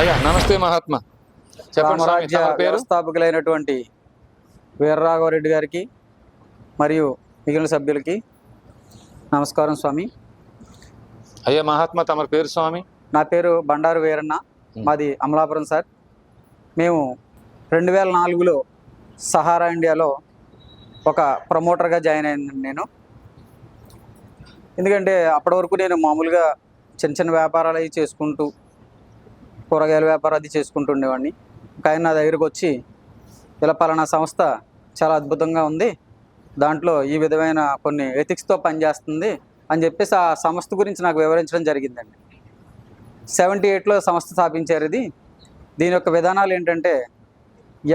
అయ్యా నమస్తే మహాత్మా. చెప్పండి వ్యవస్థాపకులైనటువంటి వీరరాఘవరెడ్డి గారికి మరియు మిగిలిన సభ్యులకి నమస్కారం స్వామి. అయ్యా మహాత్మా తమ పేరు స్వామి? నా పేరు బండారు వీరన్న. మాది అమలాపురం సార్. మేము రెండు వేల నాలుగులో సహారా ఇండియాలో ఒక ప్రమోటర్గా జాయిన్ అయింది నేను. ఎందుకంటే అప్పటి వరకు నేను మామూలుగా చిన్న చిన్న వ్యాపారాలు అవి చేసుకుంటూ కూరగాయల వ్యాపారం అది చేసుకుంటుండేవాడిని. ఒక ఆయన నా దగ్గరకు వచ్చి ఇలా పలానా సంస్థ చాలా అద్భుతంగా ఉంది. దాంట్లో ఈ విధమైన కొన్ని ఎథిక్స్తో పనిచేస్తుంది అని చెప్పేసి ఆ సంస్థ గురించి నాకు వివరించడం జరిగిందండి. సెవెంటీ ఎయిట్లో సంస్థ స్థాపించారు ఇది. దీని యొక్క విధానాలు ఏంటంటే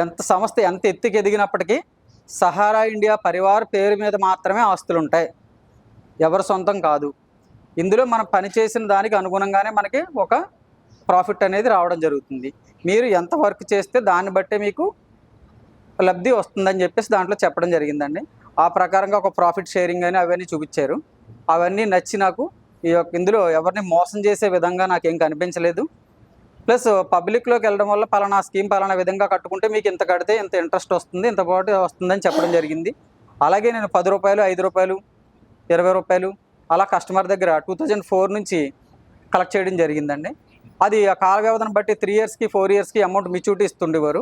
ఎంత సంస్థ ఎంత ఎత్తుకి ఎదిగినప్పటికీ సహారా ఇండియా పరివార్ పేరు మీద మాత్రమే ఆస్తులు ఉంటాయి. ఎవరి సొంతం కాదు. ఇందులో మనం పనిచేసిన దానికి అనుగుణంగానే మనకి ఒక ప్రాఫిట్ అనేది రావడం జరుగుతుంది. మీరు ఎంత వర్క్ చేస్తే దాన్ని బట్టే మీకు లబ్ధి వస్తుందని చెప్పేసి దాంట్లో చెప్పడం జరిగిందండి. ఆ ప్రకారంగా ఒక ప్రాఫిట్ షేరింగ్ అని అవన్నీ చూపించారు. అవన్నీ నచ్చి నాకు ఈ యొక్క ఇందులో ఎవరిని మోసం చేసే విధంగా నాకేం కనిపించలేదు. ప్లస్ పబ్లిక్లోకి వెళ్ళడం వల్ల పలానా స్కీమ్ పలానా విధంగా కట్టుకుంటే మీకు ఇంత కడితే ఇంత ఇంట్రెస్ట్ వస్తుంది ఇంత పాటు వస్తుందని చెప్పడం జరిగింది. అలాగే నేను పది రూపాయలు ఐదు రూపాయలు ఇరవై రూపాయలు అలా కస్టమర్ దగ్గర టూ థౌజండ్ ఫోర్ నుంచి కలెక్ట్ చేయడం జరిగిందండి. అది ఆ కాల వ్యవధిని బట్టి త్రీ ఇయర్స్కి ఫోర్ ఇయర్స్కి అమౌంట్ మెచ్యూరిటీ ఇస్తుండేవారు.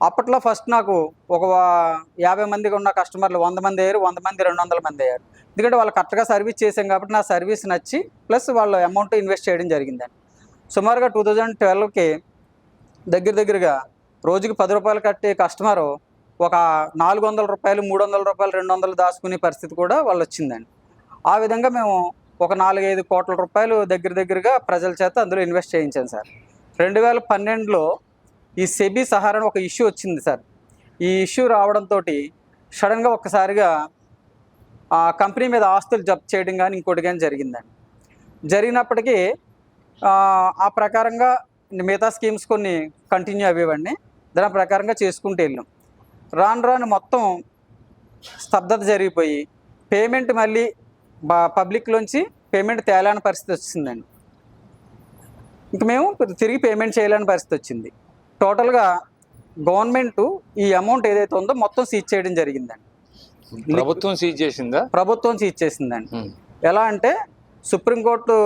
అప్పట్లో ఫస్ట్ నాకు ఒక యాభై మందికి ఉన్న కస్టమర్లు వంద మంది అయ్యారు వంద మంది రెండు వందల మంది అయ్యారు. ఎందుకంటే వాళ్ళు కరెక్ట్గా సర్వీస్ చేసాం కాబట్టి నా సర్వీస్ నచ్చి ప్లస్ వాళ్ళు అమౌంట్ ఇన్వెస్ట్ చేయడం జరిగిందండి సుమారుగా టూ థౌజండ్ ట్వెల్వ్కి దగ్గర దగ్గరగా రోజుకి పది రూపాయలు కట్టే కస్టమరు ఒక నాలుగు వందల రూపాయలు మూడు వందల రూపాయలు రెండు వందలు దాచుకునే పరిస్థితి కూడా వాళ్ళు వచ్చిందండి ఆ విధంగా మేము ఒక నాలుగైదు కోట్ల రూపాయలు దగ్గర దగ్గరగా ప్రజల చేత అందులో ఇన్వెస్ట్ చేయించాను సార్. రెండు వేల పన్నెండులో ఈ సెబీ సహారణ ఒక ఇష్యూ వచ్చింది సార్. ఈ ఇష్యూ రావడంతో సడన్గా ఒక్కసారిగా ఆ కంపెనీ మీద ఆస్తులు జప్తు చేయడం కానీ ఇంకోటి కానీ జరిగిందండి. జరిగినప్పటికీ ఆ, ఆ ప్రకారంగా మిగతా స్కీమ్స్ కొన్ని కంటిన్యూ అవ్వేవండి. దాని ప్రకారంగా చేసుకుంటూ వెళ్ళాం. రాను రాను మొత్తం స్తబ్దత జరిగిపోయి పేమెంట్ మళ్ళీ పబ్లిక్లోంచి పేమెంట్ తేలాని పరిస్థితి వచ్చిందండి. ఇంక మేము తిరిగి పేమెంట్ చేయలేని పరిస్థితి వచ్చింది. టోటల్గా గవర్నమెంట్ ఈ అమౌంట్ ఏదైతే ఉందో మొత్తం సీజ్ చేయడం జరిగిందండి. ప్రభుత్వం సీజ్ చేసిందా? ప్రభుత్వం సీజ్ చేసిందండి. ఎలా అంటే సుప్రీంకోర్టు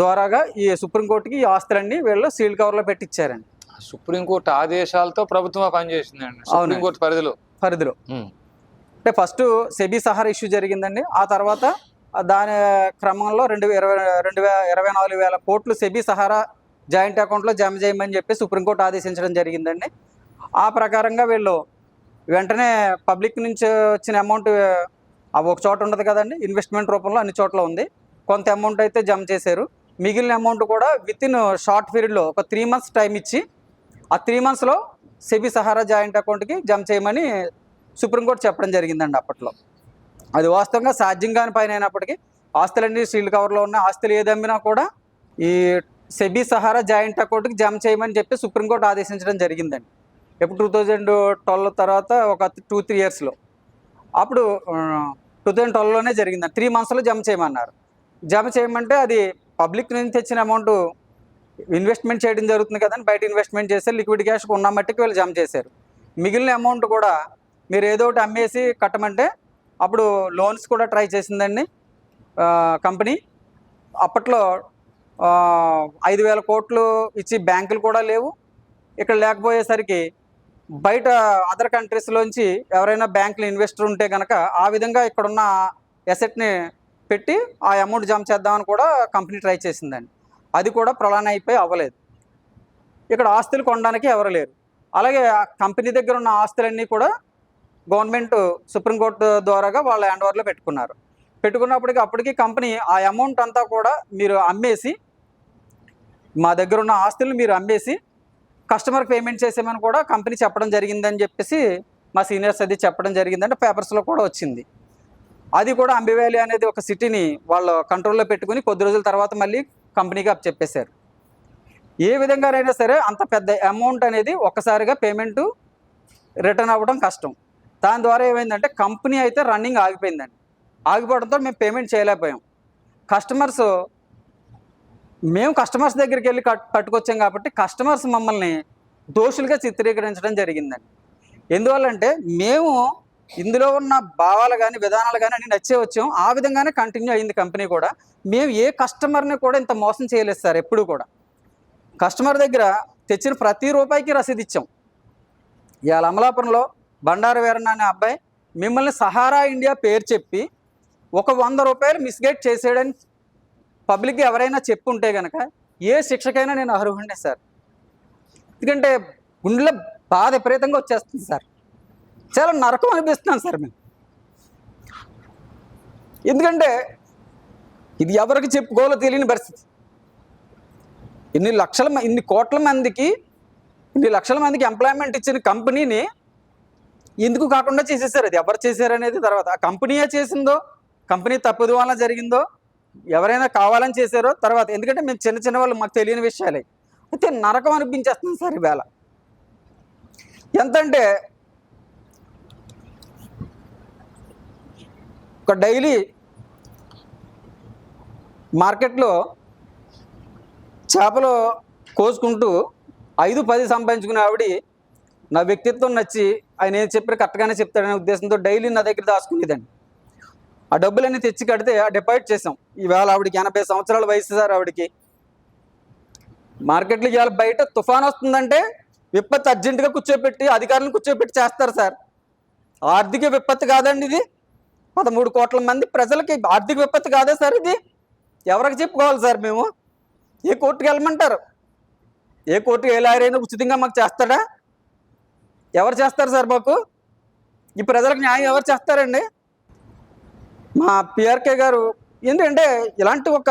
ద్వారాగా ఈ సుప్రీంకోర్టుకి ఈ ఆస్తులన్నీ వీళ్ళు సీల్ కవర్లో పెట్టించారండి సుప్రీంకోర్టు ఆదేశాలతో ప్రభుత్వం పనిచేసిందండి సుప్రీంకోర్టు పరిధిలో. పరిధిలో. అంటే ఫస్ట్ సెబీ సహారా ఇష్యూ జరిగిందండి. ఆ తర్వాత దాని క్రమంలో రెండు ఇరవై రెండు వే ఇరవై నాలుగు వేల కోట్లు సెబీ సహారా జాయింట్ అకౌంట్లో జమ చేయమని చెప్పి సుప్రీంకోర్టు ఆదేశించడం జరిగిందండి. ఆ ప్రకారంగా వీళ్ళు వెంటనే పబ్లిక్ నుంచి వచ్చిన అమౌంట్ ఒక చోట ఉండదు కదండి ఇన్వెస్ట్మెంట్ రూపంలో అన్ని చోట్ల ఉంది. కొంత అమౌంట్ అయితే జమ చేశారు. మిగిలిన అమౌంట్ కూడా విత్ ఇన్ షార్ట్ పీరియడ్లో ఒక త్రీ మంత్స్ టైం ఇచ్చి ఆ త్రీ మంత్స్లో సెబీ సహారా జాయింట్ అకౌంట్కి జమ చేయమని సుప్రీంకోర్టు చెప్పడం జరిగిందండి అప్పట్లో. అది వాస్తవంగా సాధ్యం కాని పైన అయినప్పటికీ ఆస్తులన్నీ షీల్డ్ కవర్లో ఉన్న ఆస్తులు ఏదమ్మినా కూడా ఈ సెబీ సహారా జాయింట్ అకౌంట్కి జమ చేయమని చెప్పి సుప్రీంకోర్టు ఆదేశించడం జరిగిందండి. ఎప్పుడు టూ థౌజండ్ ట్వెల్వ్ తర్వాత ఒక టూ త్రీ ఇయర్స్లో. అప్పుడు టూ థౌజండ్ ట్వెల్వ్లోనే జరిగిందండి త్రీ మంత్స్లో జమ చేయమన్నారు. జమ చేయమంటే అది పబ్లిక్ నుంచి తెచ్చిన అమౌంట్ ఇన్వెస్ట్మెంట్ చేయడం జరుగుతుంది కదండి. బయట ఇన్వెస్ట్మెంట్ చేస్తే లిక్విడ్ క్యాష్ ఉన్న మట్టికి వీళ్ళు జమ చేశారు. మిగిలిన అమౌంట్ కూడా మీరు ఏదో ఒకటి అమ్మేసి కట్టమంటే అప్పుడు లోన్స్ కూడా ట్రై చేసిందండి. కంపెనీ. అప్పట్లో ఐదు వేల కోట్లు ఇచ్చి బ్యాంకులు కూడా లేవు. ఇక్కడ లేకపోయేసరికి బయట అదర్ కంట్రీస్లోంచి ఎవరైనా బ్యాంకులు ఇన్వెస్టర్ ఉంటే కనుక ఆ విధంగా ఇక్కడున్న ఎసెట్ని పెట్టి ఆ అమౌంట్ జమ చేద్దామని కూడా కంపెనీ ట్రై చేసిందండి. అది కూడా ప్రళాన అయిపోయి అవ్వలేదు. ఇక్కడ ఆస్తులు కొనడానికి ఎవరు లేరు. అలాగే కంపెనీ దగ్గర ఉన్న ఆస్తులన్నీ కూడా గవర్నమెంట్ సుప్రీంకోర్టు ద్వారాగా వాళ్ళ హ్యాండ్ ఓవర్లో పెట్టుకున్నారు. పెట్టుకున్నప్పటికీ అప్పటికి కంపెనీ ఆ అమౌంట్ అంతా కూడా మీరు అమ్మేసి మా దగ్గర ఉన్న ఆస్తులు మీరు అమ్మేసి కస్టమర్ పేమెంట్ చేసామని కూడా కంపెనీ చెప్పడం జరిగిందని చెప్పేసి మా సీనియర్స్ అది చెప్పడం జరిగిందంటే పేపర్స్లో కూడా వచ్చింది. అది కూడా అంబి వ్యాలీ అనేది ఒక సిటీని వాళ్ళ కంట్రోల్లో పెట్టుకుని కొద్ది రోజుల తర్వాత మళ్ళీ కంపెనీకి అప్ చెప్పేశారు. ఏ విధంగానైనా సరే అంత పెద్ద అమౌంట్ అనేది ఒక్కసారిగా పేమెంట్ రిటర్న్ అవ్వడం కష్టం. దాని ద్వారా ఏమైందంటే కంపెనీ అయితే రన్నింగ్ ఆగిపోయిందండి. ఆగిపోవడంతో మేము పేమెంట్ చేయలేకపోయాం. కస్టమర్స్ మేము కస్టమర్స్ దగ్గరికి వెళ్ళి కట్ పట్టుకొచ్చాం కాబట్టి కస్టమర్స్ మమ్మల్ని దోషులుగా చిత్రీకరించడం జరిగిందండి. ఎందువల్లంటే మేము ఇందులో ఉన్న భావాలు కానీ విధానాలు కానీ అన్ని నచ్చే వచ్చాం. ఆ విధంగానే కంటిన్యూ అయింది కంపెనీ కూడా. మేము ఏ కస్టమర్ని కూడా ఇంత మోసం చేయలేదు సార్ ఎప్పుడు కూడా. కస్టమర్ దగ్గర తెచ్చిన ప్రతి రూపాయికి రసీదు ఇచ్చాం. ఇవాళ అమలాపురంలో బండారు వీరన్న అనే అబ్బాయి మిమ్మల్ని సహారా ఇండియా పేరు చెప్పి ఒక వంద రూపాయలు మిస్గైడ్ చేసేయడని పబ్లిక్గా ఎవరైనా చెప్పుంటే కనుక ఏ శిక్షకైనా నేను అర్హుండే సార్. ఎందుకంటే గుండెలో బాధ విపరీతంగా వచ్చేస్తుంది సార్. చాలా నరకం అనిపిస్తున్నాను సార్ మేము ఎందుకంటే ఇది ఎవరికి చెప్పుకోవాలో తెలియని పరిస్థితి. ఇన్ని లక్షల ఇన్ని కోట్ల మందికి ఇన్ని లక్షల మందికి ఎంప్లాయ్మెంట్ ఇచ్చిన కంపెనీని ఎందుకు కాకుండా చేసేసారు? అది ఎవరు చేశారు అనేది తర్వాత. ఆ కంపెనీయే చేసిందో కంపెనీ తప్పుదు వల్ల జరిగిందో ఎవరైనా కావాలని చేశారో తర్వాత. ఎందుకంటే మేము చిన్న చిన్న వాళ్ళు మాకు తెలియని విషయాలే. అయితే నరకం అనిపించేస్తుంది సార్ ఈవేళ. ఎంతంటే ఒక డైలీ మార్కెట్లో చేపలు కోసుకుంటూ ఐదు పది సంపాదించుకునే ఆవిడ నా వ్యక్తిత్వం నచ్చి ఆయన ఏం చెప్పారు కరెక్ట్గానే చెప్తాడనే ఉద్దేశంతో డైలీ నా దగ్గర దాచుకునేదండి. ఆ డబ్బులన్నీ తెచ్చి కడితే ఆ డిపాజిట్ చేసాం ఈవేళ ఆవిడకి ఎనభై సంవత్సరాల వయసు సార్ ఆవిడకి. మార్కెట్లో ఇవాళ బయట తుఫాన్ వస్తుందంటే విపత్తు అర్జెంటుగా కూర్చోపెట్టి అధికారులను కూర్చోపెట్టి చేస్తారు సార్. ఆర్థిక విపత్తు కాదండి ఇది. పదమూడు కోట్ల మంది ప్రజలకి ఆర్థిక విపత్తు కాదా సార్ ఇది. ఎవరికి చెప్పుకోవాలి సార్ మేము? ఏ కోర్టుకి వెళ్ళమంటారు? ఏ కోర్టుకి ఏ లాయర్ అయినా ఉచితంగా మాకు చేస్తాడా? ఎవరు చేస్తారు సార్ మాకు ఈ ప్రజలకు న్యాయం ఎవరు చేస్తారండి? మా పిఆర్కే గారు ఏంటంటే ఇలాంటి ఒక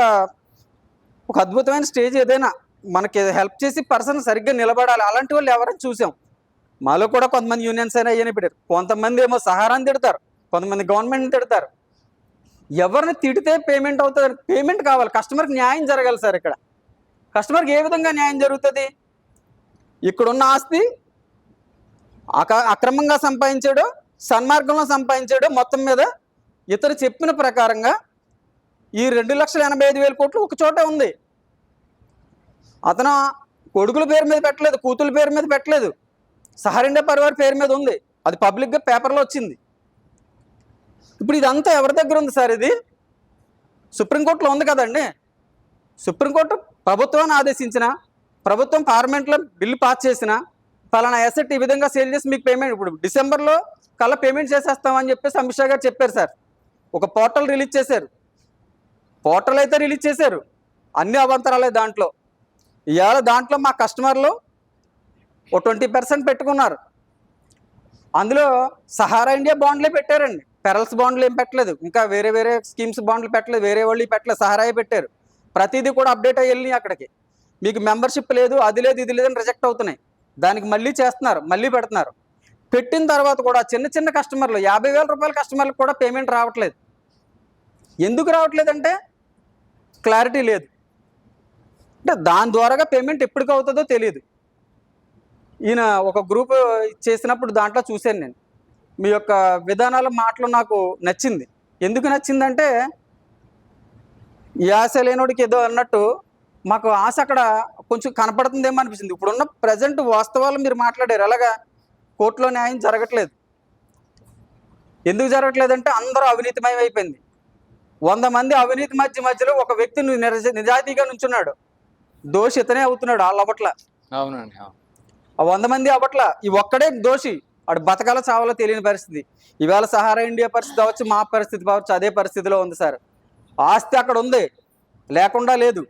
ఒక అద్భుతమైన స్టేజ్ ఏదైనా మనకి హెల్ప్ చేసి పర్సన్ సరిగ్గా నిలబడాలి. అలాంటి వాళ్ళు ఎవరైనా చూసాం. మాలో కూడా కొంతమంది యూనియన్స్ అయినా అయ్యని పెట్టారు. కొంతమంది ఏమో సహారాన్ని తిడతారు. కొంతమంది గవర్నమెంట్ని తిడతారు. ఎవరిని తిడితే పేమెంట్ అవుతుంది? పేమెంట్ కావాలి. కస్టమర్కి న్యాయం జరగాలి సార్ ఇక్కడ. కస్టమర్కి ఏ విధంగా న్యాయం జరుగుతుంది? ఇక్కడున్న ఆస్తి అక్రమంగా సంపాదించాడు సన్మార్గంలో సంపాదించాడు మొత్తం మీద ఇతరు చెప్పిన ప్రకారంగా ఈ రెండు లక్షల ఎనభై ఐదు వేల కోట్లు ఒక చోటే ఉంది. అతను కొడుకుల పేరు మీద పెట్టలేదు కూతుల పేరు మీద పెట్టలేదు. సహరిండే పరివార్ పేరు మీద ఉంది. అది పబ్లిక్గా పేపర్లో వచ్చింది. ఇప్పుడు ఇదంతా ఎవరి దగ్గర ఉంది సార్ ఇది? సుప్రీంకోర్టులో ఉంది కదండి. సుప్రీంకోర్టు ప్రభుత్వాన్ని ఆదేశించిన ప్రభుత్వం పార్లమెంట్లో బిల్లు పాస్ చేసిన ఫలానా అసెట్ ఈ విధంగా సేల్ చేసి మీకు పేమెంట్ ఇప్పుడు డిసెంబర్లో కల్లా పేమెంట్ చేసేస్తామని చెప్పేసి అమిత్ షా గారు చెప్పారు సార్. ఒక పోర్టల్ రిలీజ్ చేశారు. పోర్టల్ అయితే రిలీజ్ చేశారు. అన్ని అవంతరాలే దాంట్లో. ఇవాళ దాంట్లో మా కస్టమర్లు ఓ ట్వంటీ పర్సెంట్ పెట్టుకున్నారు. అందులో సహారా ఇండియా బాండ్లే పెట్టారండి. పెరల్స్ బాండ్లు ఏం పెట్టలేదు. ఇంకా వేరే వేరే స్కీమ్స్ బాండ్లు పెట్టలేదు. వేరే వాళ్ళు పెట్టలేదు. సహారాయే పెట్టారు. ప్రతిదీ కూడా అప్డేట్ అయ్యి అక్కడికి. మీకు మెంబర్షిప్ లేదు అది లేదు ఇది లేదని రిజెక్ట్ అవుతున్నాయి. దానికి మళ్ళీ చేస్తున్నారు మళ్ళీ పెడుతున్నారు. పెట్టిన తర్వాత కూడా చిన్న చిన్న కస్టమర్లు యాభై వేల రూపాయల కస్టమర్లకు కూడా పేమెంట్ రావట్లేదు. ఎందుకు రావట్లేదంటే క్లారిటీ లేదు. అంటే దాని ద్వారాగా పేమెంట్ ఎప్పటికి అవుతుందో తెలియదు ఈయన ఒక గ్రూప్ చేసినప్పుడు దాంట్లో చూశాను నేను. మీ యొక్క విధానాల మాటలు నాకు నచ్చింది. ఎందుకు నచ్చిందంటే యాస లేనోడికి ఏదో అన్నట్టు మాకు ఆశ అక్కడ కొంచెం కనపడుతుందేమో అనిపించింది ఇప్పుడున్న ప్రజెంట్ వాస్తవాలు మీరు మాట్లాడారు. ఎలాగా? కోర్టులో న్యాయం జరగట్లేదు. ఎందుకు జరగట్లేదంటే అందరూ అవినీతిమయం అయిపోయింది. వంద మంది అవినీతి మధ్య మధ్యలో ఒక వ్యక్తి నిజ- నిజాయితీగా నుంచున్నాడు. దోషి ఇతనే అవుతున్నాడు వాళ్ళ అవ్వట్ల. అవునండి అవును. ఆ వంద మంది అవ్వట్ల. ఈ ఒక్కడే దోషి. వాడు బతకాల చావాలో తెలియని పరిస్థితి. ఈవేళ సహారా ఇండియా పరిస్థితి కావచ్చు మా పరిస్థితి కావచ్చు అదే పరిస్థితిలో ఉంది సార్. ఆస్తి అక్కడ ఉంది. లేకుండా లేదు.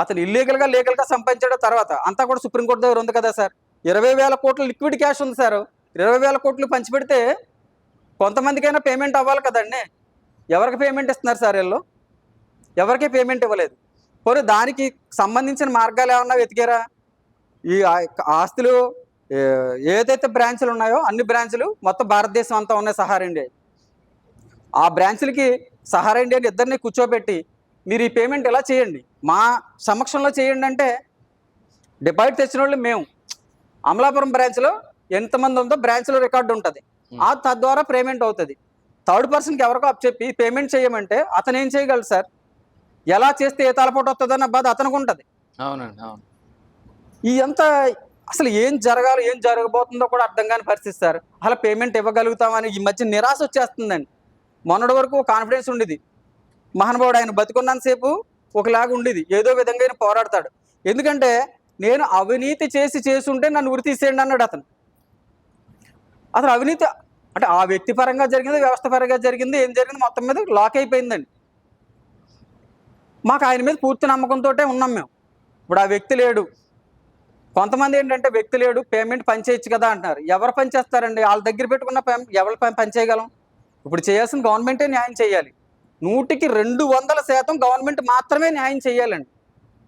అతను ఇల్లీగల్గా లీగల్గా సంపాదించాడు తర్వాత. అంతా కూడా సుప్రీంకోర్టు దగ్గర ఉంది కదా సార్. ఇరవై వేల కోట్ల లిక్విడ్ క్యాష్ ఉంది సార్. ఇరవై వేల కోట్లు పంచిపెడితే కొంతమందికైనా పేమెంట్ అవ్వాలి కదండి. ఎవరికి పేమెంట్ ఇస్తున్నారు సార్ వీళ్ళు? ఎవరికి పేమెంట్ ఇవ్వలేదు. పోనీ దానికి సంబంధించిన మార్గాలు ఏమన్నా వెతికారా? ఈ ఆస్తులు ఏదైతే బ్రాంచ్లు ఉన్నాయో అన్ని బ్రాంచ్లు మొత్తం భారతదేశం అంతా ఉన్నాయి సహారా ఇండియా. ఆ బ్రాంచ్లకి సహారా ఇండియాని ఇద్దరిని కూర్చోబెట్టి మీరు ఈ పేమెంట్ ఎలా చేయండి? మా సమక్షంలో చేయండి అంటే డిపాజిట్ తెచ్చిన వాళ్ళు మేము. అమలాపురం బ్రాంచ్లో ఎంతమంది ఉందో బ్రాంచ్లో రికార్డు ఉంటుంది. ఆ తద్వారా పేమెంట్ అవుతుంది. థర్డ్ పర్సన్కి ఎవరికో అప్ చెప్పి పేమెంట్ చేయమంటే అతను ఏం చేయగలరు సార్? ఎలా చేస్తే ఏ తలపోటు వస్తుందన్న బాధ అతనికి ఉంటుంది అవునండి అవును. ఈ అంతా అసలు ఏం జరగాలి ఏం జరగబోతుందో కూడా అర్థం కాని పరిస్థితి సార్. అసలు పేమెంట్ ఇవ్వగలుగుతామని ఈ మధ్య నిరాశ వచ్చేస్తుందండి. మొన్నటి వరకు కాన్ఫిడెన్స్ ఉండేది. మహానుభావుడు ఆయన బతికున్నంతసేపు ఒకలాగా ఉండేది. ఏదో విధంగా ఆయన పోరాడతాడు. ఎందుకంటే నేను అవినీతి చేసి చేసుంటే నన్ను ఉరి తీసేయండి అన్నాడు అతను. అతను అవినీతి అంటే ఆ వ్యక్తి పరంగా జరిగింది వ్యవస్థ పరంగా జరిగింది ఏం జరిగింది మొత్తం మీద లాక్ అయిపోయిందండి. మాకు ఆయన మీద పూర్తి నమ్మకంతో ఉన్నాం మేము. ఇప్పుడు ఆ వ్యక్తి లేడు. కొంతమంది ఏంటంటే వ్యక్తి లేడు పేమెంట్ పనిచేయచ్చు కదా అంటున్నారు. ఎవరు పనిచేస్తారండి? వాళ్ళ దగ్గర పెట్టుకున్న పేమెంట్ ఎవరు పని పని చేయగలం ఇప్పుడు చేయాల్సిన గవర్నమెంటే న్యాయం చేయాలి. నూటికి రెండు వందల శాతం గవర్నమెంట్ మాత్రమే న్యాయం చేయాలండి.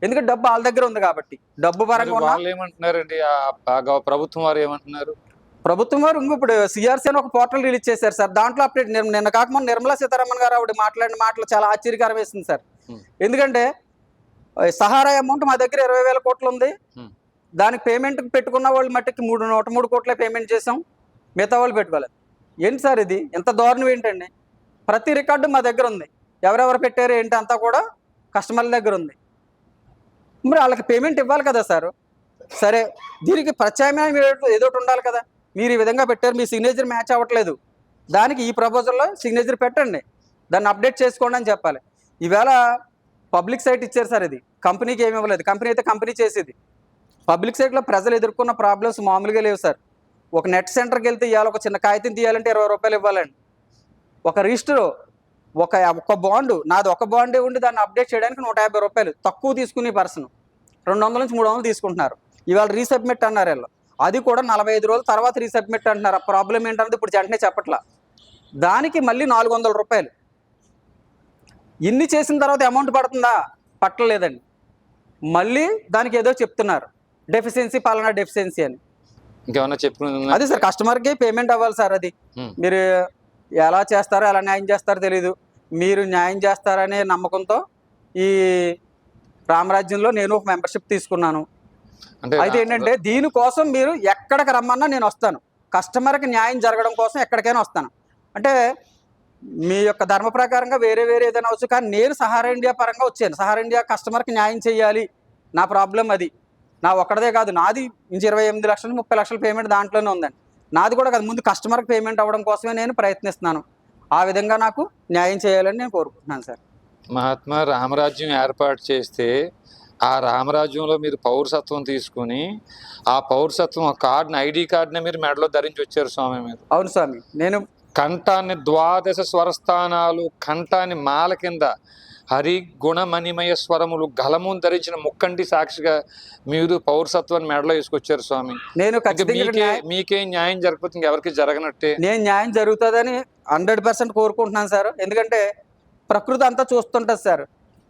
ఎందుకంటే డబ్బు వాళ్ళ దగ్గర ఉంది కాబట్టి. డబ్బు పరంగా ఏమంటున్నారండి ప్రభుత్వం వారు ఏమంటున్నారు? ప్రభుత్వం వారు ఇప్పుడు సిఆర్సీ అని ఒక పోర్టల్ రిలీజ్ చేశారు సార్. దాంట్లో అప్డేట్ నిన్న కాకముందు నిర్మలా సీతారామన్ గారు ఆవిడ మాట్లాడిన మాటలు చాలా ఆశ్చర్యకరం వేసింది సార్. ఎందుకంటే సహారా అమౌంట్ మా దగ్గర ఇరవై వేల కోట్లు ఉంది. దానికి పేమెంట్ పెట్టుకున్న వాళ్ళు మట్టికి మూడు నూట మూడు కోట్లే పేమెంట్ చేసాం మిగతా వాళ్ళు పెట్టుకోలేదు. ఏంటి సార్ ఇది? ఎంత దారుణం ఏంటండి? ప్రతి రికార్డు మా దగ్గర ఉంది. ఎవరెవరు పెట్టారు ఏంటి అంతా కూడా కస్టమర్ల దగ్గర ఉంది. మరి వాళ్ళకి పేమెంట్ ఇవ్వాలి కదా సార్. సరే దీనికి ప్రత్యామ్నాయం ఏదో- ఉండాలి కదా. మీరు ఈ విధంగా పెట్టారు మీ సిగ్నేచర్ మ్యాచ్ అవ్వట్లేదు. దానికి ఈ ప్రపోజల్లో సిగ్నేచర్ పెట్టండి. దాన్ని అప్డేట్ చేసుకోండి అని చెప్పాలి. ఈవేళ పబ్లిక్ సైట్ ఇచ్చారు సార్ ఇది. కంపెనీకి ఏమి ఇవ్వలేదు. కంపెనీ అయితే కంపెనీ చేసేది. పబ్లిక్ సైట్లో ప్రజలు ఎదుర్కొన్న ప్రాబ్లమ్స్ మామూలుగా లేవు సార్. ఒక నెట్ సెంటర్కి వెళ్తే ఇవ్వాలి ఒక చిన్న కాగితం తీయాలంటే ఇరవై రూపాయలు ఇవ్వాలండి. ఒక రిజిస్టర్ ఒక ఒక బాండ్ నాది ఒక బాండే ఉండి దాన్ని అప్డేట్ చేయడానికి నూట యాభై రూపాయలు. తక్కువ తీసుకునే పర్సన్ రెండు వందల నుంచి మూడు వందలు తీసుకుంటున్నారు. ఇవాళ రీసబ్మిట్ అన్నారు వీళ్ళు. అది కూడా నలభై ఐదు రోజుల తర్వాత రీసబ్మిట్ అంటున్నారు. ఆ ప్రాబ్లం ఏంటన్నది ఇప్పుడు వెంటనే చెప్పట్లా. దానికి మళ్ళీ నాలుగు వందల రూపాయలు. ఇన్ని చేసిన తర్వాత అమౌంట్ పడుతుందా? పట్టలేదండి. మళ్ళీ దానికి ఏదో చెప్తున్నారు. డెఫిషియన్సీ పాలనా డెఫిషియన్సీ అని. ఇంకేమన్నా చెప్పుకుని అదే సార్ కస్టమర్కి పేమెంట్ అవ్వాలి సార్ అది. మీరు ఎలా చేస్తారో ఎలా న్యాయం చేస్తారో తెలీదు. మీరు న్యాయం చేస్తారనే నమ్మకంతో ఈ రామరాజ్యంలో నేను ఒక మెంబర్షిప్ తీసుకున్నాను. అంటే అయితే ఏంటంటే దీనికోసం మీరు ఎక్కడికి రమ్మన్నా నేను వస్తాను. కస్టమర్కి న్యాయం జరగడం కోసం ఎక్కడికైనా వస్తాను. అంటే మీ యొక్క ధర్మ ప్రకారంగా వేరే వేరే ఏదైనా వచ్చు కానీ నేను సహారా ఇండియా పరంగా వచ్చాను. సహారా ఇండియా కస్టమర్కి న్యాయం చేయాలి. నా ప్రాబ్లం అది. నా ఒక్కడదే కాదు నాది ఇంచు ఇరవై ఎనిమిది లక్షలు ముప్పై లక్షల పేమెంట్ దాంట్లోనే ఉందండి. నాది కూడా కాదు ముందు కస్టమర్కి పేమెంట్ అవ్వడం కోసమే నేను ప్రయత్నిస్తున్నాను. ఆ విధంగా నాకు న్యాయం చేయాలని నేను కోరుకుంటున్నాను సార్. మహాత్మా రామరాజ్యం ఏర్పాటు చేస్తే ఆ రామరాజ్యంలో మీరు పౌరసత్వం తీసుకుని ఆ పౌరసత్వం ఆ కార్డుని ఐడి కార్డుని మీరు మెడలో ధరించి వచ్చారు స్వామి మీరు అవును స్వామి. నేను కంఠాన్ని ద్వాదశ స్వరస్థానాలు కంఠాన్ని మాల కింద హరి గుణమణిమయ స్వరములు గలమును ధరించిన ముక్కంటి సాక్షిగా మీరు పౌరసత్వాన్ని మెడలో వేసుకొచ్చారు స్వామి. నేను మీకే న్యాయం- మీకే న్యాయం జరగకపోతే ఇంకెవరికి జరగనట్టే? నేను న్యాయం జరుగుతుందని హండ్రెడ్ పర్సెంట్ కోరుకుంటున్నాను సార్. ఎందుకంటే ప్రకృతి అంతా చూస్తుంటుంది సార్.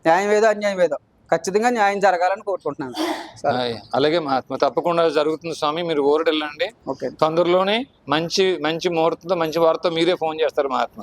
న్యాయం ఏదో అన్యాయం ఏదో ఖచ్చితంగా న్యాయం జరగాలని కోరుకుంటున్నాను అలాగే మహాత్మ. తప్పకుండా జరుగుతుంది స్వామి. మీరు ఓకే. తొందరలోనే మంచి మంచి ముహూర్తంతో మంచి వారితో మీరే ఫోన్ చేస్తారు మహాత్మ.